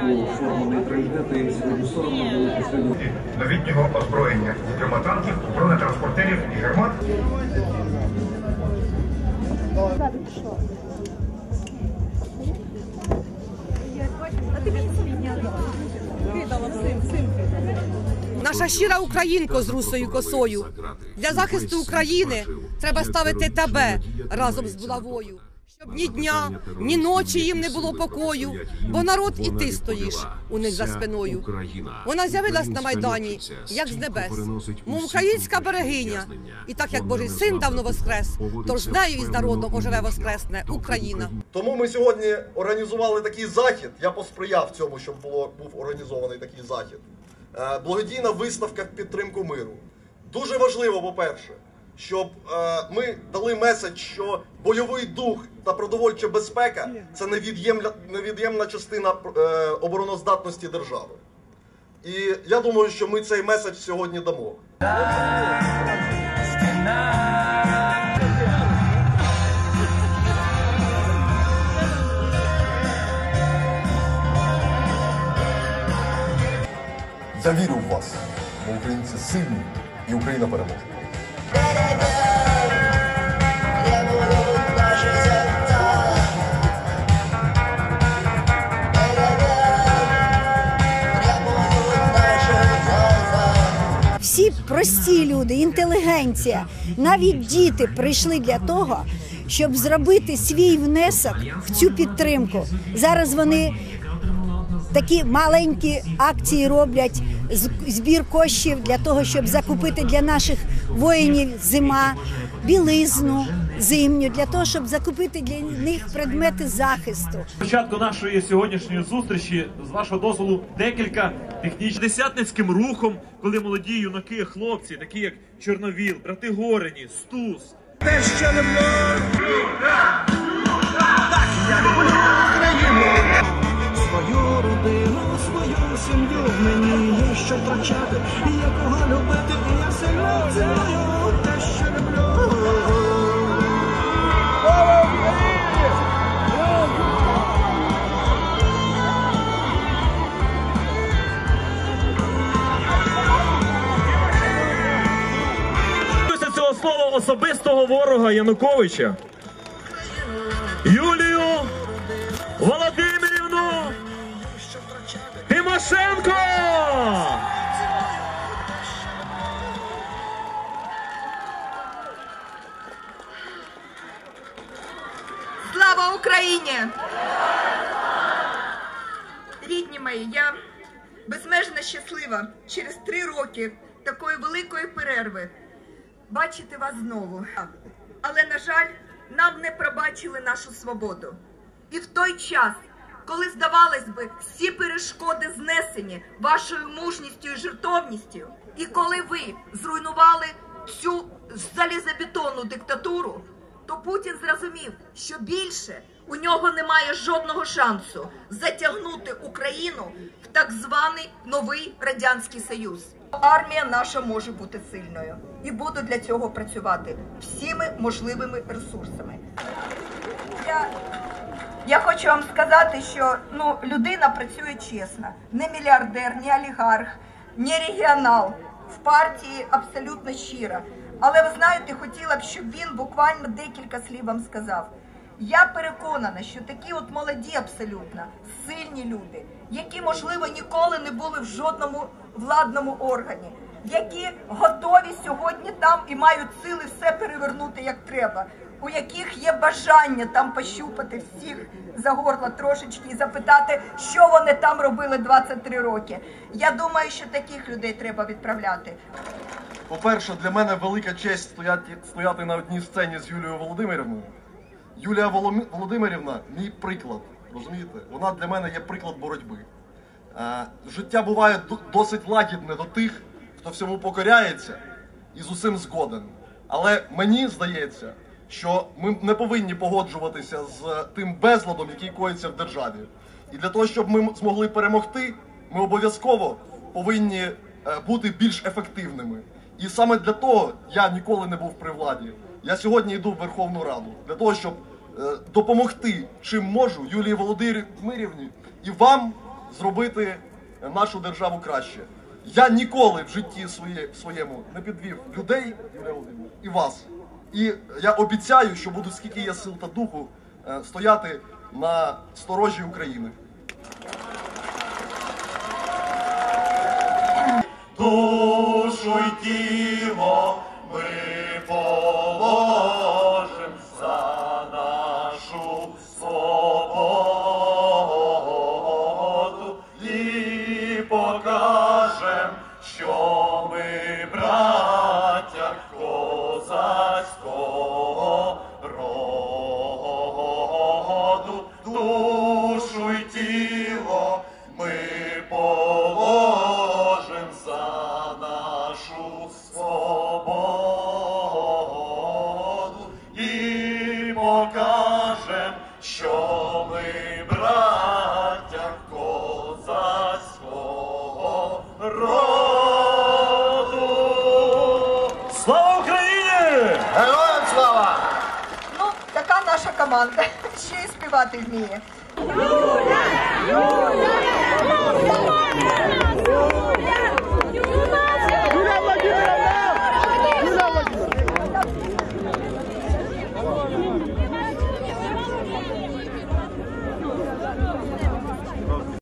року форму нейтралітету новітнього озброєння, зокрема танків, бронетранспортерів і гармат. Наша щира українко з русою косою. Для захисту України треба ставити тебе разом з булавою. Щоб ні дня, ні ночі їм не було покою, бо народ і ти стоїш у них за спиною. Вона з'явилась на майдані, як з небес, мов українська берегиня. І так як Божий син давно воскрес, тож з нею і з народом оживе воскресне Україна. Тому ми сьогодні організували такий захід. Я посприяв цьому, щоб було був організований такий захід. Е, Благодійна виставка в підтримку миру. Дуже важливо, по-перше, щоб е, ми дали меседж, що бойовий дух та продовольча безпека це невід'ємна, невід'ємна частина е, обороноздатності держави. І я думаю, що ми цей меседж сьогодні дамо. Я вірю в вас, бо українці сильні і Україна переможе. Прості люди, інтелігенція, навіть діти прийшли для того, щоб зробити свій внесок в цю підтримку. Зараз вони такі маленькі акції роблять збір коштів для того, щоб закупити для наших воїнів зима, білизну зимню, для того, щоб закупити для них предмети захисту. початку нашої сьогоднішньої зустрічі, з вашого дозволу, декілька технічних десятницьким рухом, коли молоді юнаки, хлопці, такі як Чорновіл, брати Горені, Стус, Свою родину, свою сім'ю. Мені є що втрачати, і я кого любити, і я сильно ціную особистого ворога Януковича. Юлію Володимирівну Тимошенко! Слава Україні! Рідні мої, я безмежно щаслива через три роки такої великої перерви бачити вас знову. Але, на жаль, нам не пробачили нашу свободу. І в той час, коли, здавалось би, всі перешкоди знесені вашою мужністю і жертовністю, і коли ви зруйнували цю залізобетонну диктатуру, то Путін зрозумів, що більше у нього немає жодного шансу затягнути Україну в так званий новий радянський союз. Армія наша може бути сильною і буду для цього працювати всіми можливими ресурсами. Я, я хочу вам сказати, що ну, людина працює чесно, не мільярдер, не олігарх, не регіонал. В партії абсолютно щира. Але ви знаєте, хотіла б, щоб він буквально декілька слів вам сказав. Я переконана, що такі от молоді, абсолютно сильні люди, які, можливо, ніколи не були в жодному владному органі, які готові сьогодні там і мають сили все перевернути як треба, у яких є бажання там пощупати всіх за горло трошечки і запитати, що вони там робили 23 роки. Я думаю, що таких людей треба відправляти. По-перше, для мене велика честь стояти, стояти на одній сцені з Юлією Володимирівною. Юлія Володимирівна мій приклад. Розумієте? Вона для мене є приклад боротьби. Е, життя буває досить лагідне до тих, хто всьому покоряється і з усім згоден. Але мені здається, що ми не повинні погоджуватися з тим безладом, який коїться в державі. І для того, щоб ми змогли перемогти, ми обов'язково повинні е, бути більш ефективними. І саме для того я ніколи не був при владі. Я сьогодні йду в Верховну Раду для того, щоб е, допомогти чим можу Юлії Володимирівні і вам, зробити нашу державу краще. Я ніколи в житті своє, своєму не підвів людей і вас. І я обіцяю, що буду скільки є сил та духу е, стояти на сторожі України. Покажем, що ми браття козацького роду, Слава Україні! Героям слава! Ну, така наша команда. Ще й співати вміє. Юля! Юля! Юля!